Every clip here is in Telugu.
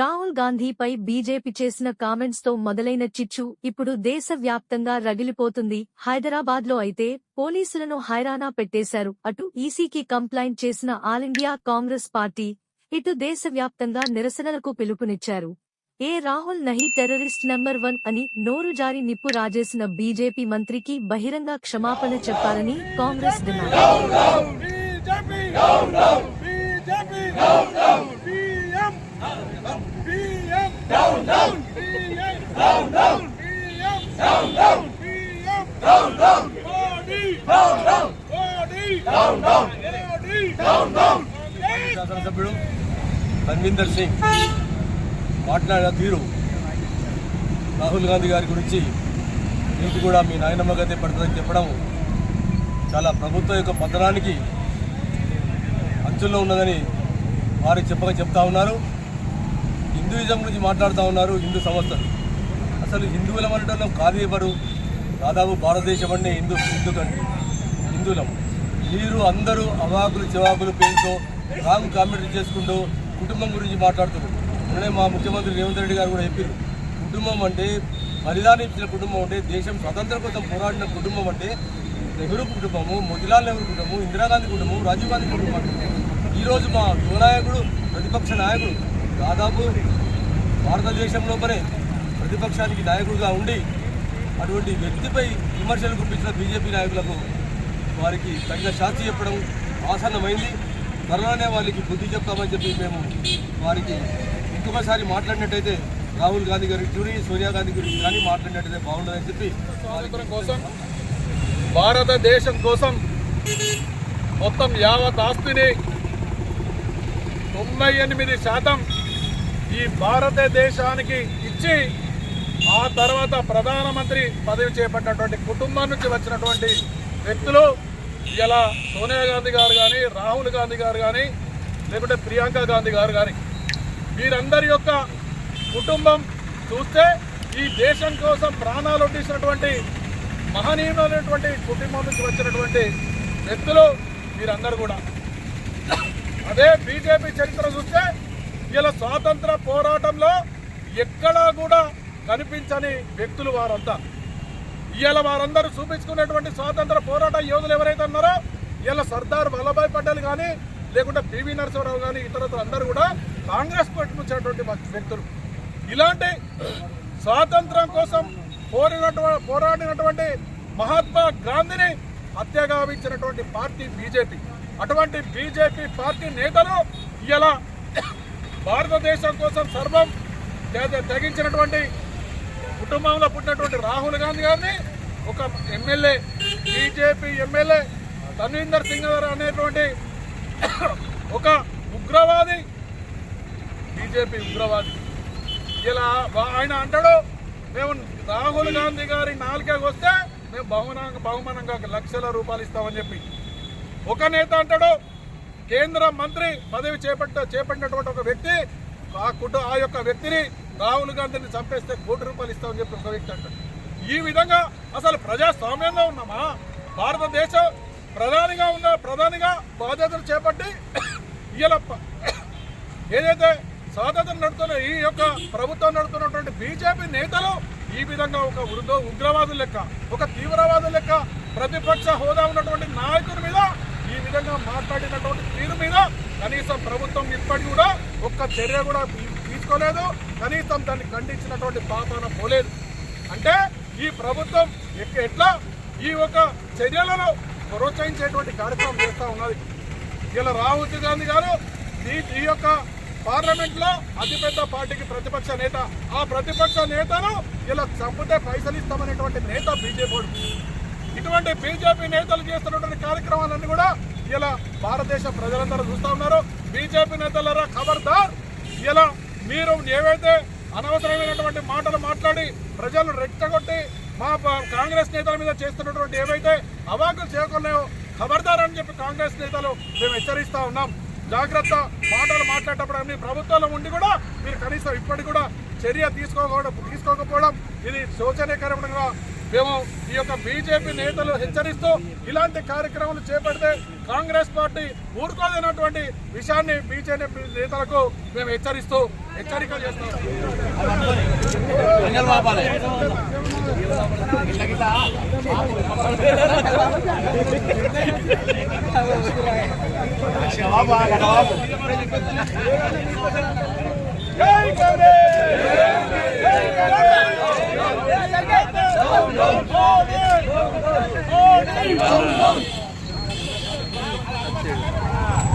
రాహుల్ గాంధీపై బీజేపీ చేసిన కామెంట్స్తో మొదలైన చిచ్చు ఇప్పుడు దేశవ్యాప్తంగా రగిలిపోతుంది. హైదరాబాద్లో అయితే పోలీసులను హైరానా పెట్టేశారు. అటు ఈసీకి కంప్లైంట్ చేసిన ఆల్ ఇండియా కాంగ్రెస్ పార్టీ ఇటు దేశవ్యాప్తంగా నిరసనలకు పిలుపునిచ్చారు. ఏ రాహుల్ నహి టెర్రరిస్ట్ నెంబర్ వన్ అని నోరు జారి నిప్పు రాజేసిన బీజేపీ మంత్రికి బహిరంగ క్షమాపణ చెప్పాలని కాంగ్రెస్ డిమాండ్. శాసనసభ్యుడు ధర్మీందర్ సింగ్ మాట్లాడిన తీరు రాహుల్ గాంధీ గారి గురించి మీకు కూడా మీ నాయనమ్మ గతే పడుతుందని చెప్పడం చాలా ప్రభుత్వం యొక్క పతనానికి అంచుల్లో ఉన్నదని వారు చెప్పక చెప్తా ఉన్నారు. హిందూయిజం గురించి మాట్లాడుతూ ఉన్నారు హిందూ సంస్థలు. అసలు హిందువుల అనడంలో కాదు ఎవరు? దాదాపు భారతదేశం అంటే హిందూ హిందూ కంటే హిందువులం. మీరు అందరూ అవాకులు జవాబులు పేరుతో రాంగ్ కామెంట్ చేసుకుంటూ కుటుంబం గురించి మాట్లాడుతున్నారు. మొన్నే మా ముఖ్యమంత్రి రేవంత్ రెడ్డి గారు కూడా చెప్పారు. కుటుంబం అంటే బలిదానం ఇచ్చిన కుటుంబం అంటే దేశం స్వతంత్రం కోసం పోరాడిన కుటుంబం అంటే నెహ్రూ కుటుంబము మోతిలాల్ నెహ్రూ కుటుంబము ఇందిరాగాంధీ కుటుంబం రాజీవ్ గాంధీ కుటుంబం ఈరోజు మా యువనాయకుడు ప్రతిపక్ష నాయకుడు దాదాపు భారతదేశం లోపలే ప్రతిపక్షానికి నాయకుడుగా ఉండి అటువంటి వ్యక్తిపై విమర్శలు గుప్పించిన బీజేపీ నాయకులకు వారికి తగిన శాస్తి చెప్పడం ఆసన్నమైంది. త్వరలోనే వాళ్ళకి బుద్ధి చెప్తామని చెప్పి మేము వారికి ఇంకొకసారి మాట్లాడినట్టయితే రాహుల్ గాంధీ గారి గురించి సోనియా గాంధీ గురించి కానీ మాట్లాడినట్టయితే బాగుండదని చెప్పి కోసం భారతదేశం కోసం మొత్తం యావత్ ఆస్తిని తొంభై ఎనిమిది శాతం ఈ భారతదేశానికి ఇచ్చి ఆ తర్వాత ప్రధానమంత్రి పదవి చేపట్టినటువంటి కుటుంబం నుంచి వచ్చినటువంటి వ్యక్తులు ఇలా సోనియా గాంధీ గారు కానీ రాహుల్ గాంధీ గారు కానీ లేకుంటే ప్రియాంక గాంధీ గారు కానీ వీరందరి యొక్క కుటుంబం చూస్తే ఈ దేశం కోసం ప్రాణాలు ఒడ్డించినటువంటి మహనీయులైనటువంటి కుటుంబం నుంచి వచ్చినటువంటి వ్యక్తులు వీరందరూ కూడా. అదే బీజేపీ చరిత్ర చూస్తే ఇలా స్వాతంత్ర పోరాటంలో ఎక్కడా కూడా కనిపించని వ్యక్తులు వారంతా. ఇవాళ వారందరూ చూపించుకున్నటువంటి స్వాతంత్ర పోరాట యోధులు ఎవరైతే ఉన్నారో ఇలా సర్దార్ వల్లభాయ్ పటేల్ కానీ లేకుంటే పివి నరసింహరావు కానీ ఇతరులు అందరూ కూడా కాంగ్రెస్ పార్టీ నుంచి వ్యక్తులు. ఇలాంటి స్వాతంత్రం కోసం పోరినటువంటి పోరాడినటువంటి మహాత్మా గాంధీని హత్య పార్టీ బీజేపీ అటువంటి బీజేపీ పార్టీ నేతలు ఇలా భారతదేశం కోసం సర్వం తెగించినటువంటి కుటుంబంలో పుట్టినటువంటి రాహుల్ గాంధీ గారిని ఒక MLA BJP MLA Tanvinder Singh గారు అనేటువంటి ఒక ఉగ్రవాది బీజేపీ ఉగ్రవాది. ఇలా ఆయన అంటాడు మేము రాహుల్ గాంధీ గారి నాలుగకి వస్తే మేము బహుమానంగా బహుమానంగా లక్షల రూపాయలు ఇస్తామని చెప్పి. ఒక నేత అంటాడు కేంద్ర మంత్రి పదవి చేపట్ట చేపట్టినటువంటి ఒక వ్యక్తి ఆ కుటుంబ ఆ యొక్క వ్యక్తిని రాహుల్ గాంధీని చంపేస్తే కోటి రూపాయలు ఇస్తామని చెప్పి ఒక వ్యక్తి అంటాడు. ఈ విధంగా అసలు ప్రజాస్వామ్యంగా ఉన్నామా? భారతదేశం ప్రధానిగా ఉన్న ప్రధానిగా బాధ్యతలు చేపట్టి ఇలా ఏదైతే స్వాతంత్రం నడుతున్న ఈ యొక్క ప్రభుత్వం నడుతున్నటువంటి బీజేపీ నేతలు ఈ విధంగా ఒక వృద్ధ ఉగ్రవాదుల లెక్క ఒక తీవ్రవాదుల లెక్క ప్రతిపక్ష హోదా ఉన్నటువంటి నాయకుడి మీద ఈ విధంగా మాట్లాడినటువంటి తీరు మీద కనీసం ప్రభుత్వం ఇప్పటి కూడా ఒక్క చర్య కూడా తీసుకోలేదు. కనీసం దాన్ని ఖండించినటువంటి పాపాన పోలేదు. అంటే ఈ ప్రభుత్వం ఎట్లా ఈ యొక్క చర్యలను ప్రోత్సహించేటువంటి కార్యక్రమం చేస్తూ ఉన్నది. ఇలా రాహుల్ గాంధీ గారు ఈ ఈ యొక్క పార్లమెంట్లో అతిపెద్ద పార్టీకి ప్రతిపక్ష నేత. ఆ ప్రతిపక్ష నేతను ఇలా చంపితే పైసలు ఇస్తామనేటువంటి నేత బీజేపీ ఇటువంటి బీజేపీ నేతలు చేస్తున్నటువంటి కార్యక్రమాలన్నీ కూడా ఇలా భారతదేశ ప్రజలందరూ చూస్తా ఉన్నారు. బీజేపీ నేతలరా? ఖబర్దార్. మీరు ఏవైతే అనవసరమైనటువంటి మాటలు మాట్లాడి ప్రజలు రెచ్చగొట్టి మా కాంగ్రెస్ నేతల మీద చేస్తున్నటువంటి ఏవైతే అవాకులు చేయకుండా ఖబర్దారని అని చెప్పి కాంగ్రెస్ నేతలు మేము హెచ్చరిస్తూ ఉన్నాం. జాగ్రత్త మాటలు మాట్లాడేటప్పుడు అన్ని ప్రభుత్వాలు ఉండి కూడా మీరు కనీసం ఇప్పటికి కూడా చర్య తీసుకోకపోవడం తీసుకోకపోవడం ఇది శోచనీయకరంగా మేము ఈ యొక్క బీజేపీ నేతలు హెచ్చరిస్తూ ఇలాంటి కార్యక్రమాలు చేపడితే కాంగ్రెస్ పార్టీ ఊరుకోదన్నటువంటి విషయాన్ని బీజేపీ నేతలకు మేము హెచ్చరిస్తూ హెచ్చరిక చేస్తున్నాం.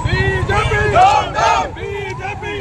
BJP down down BJP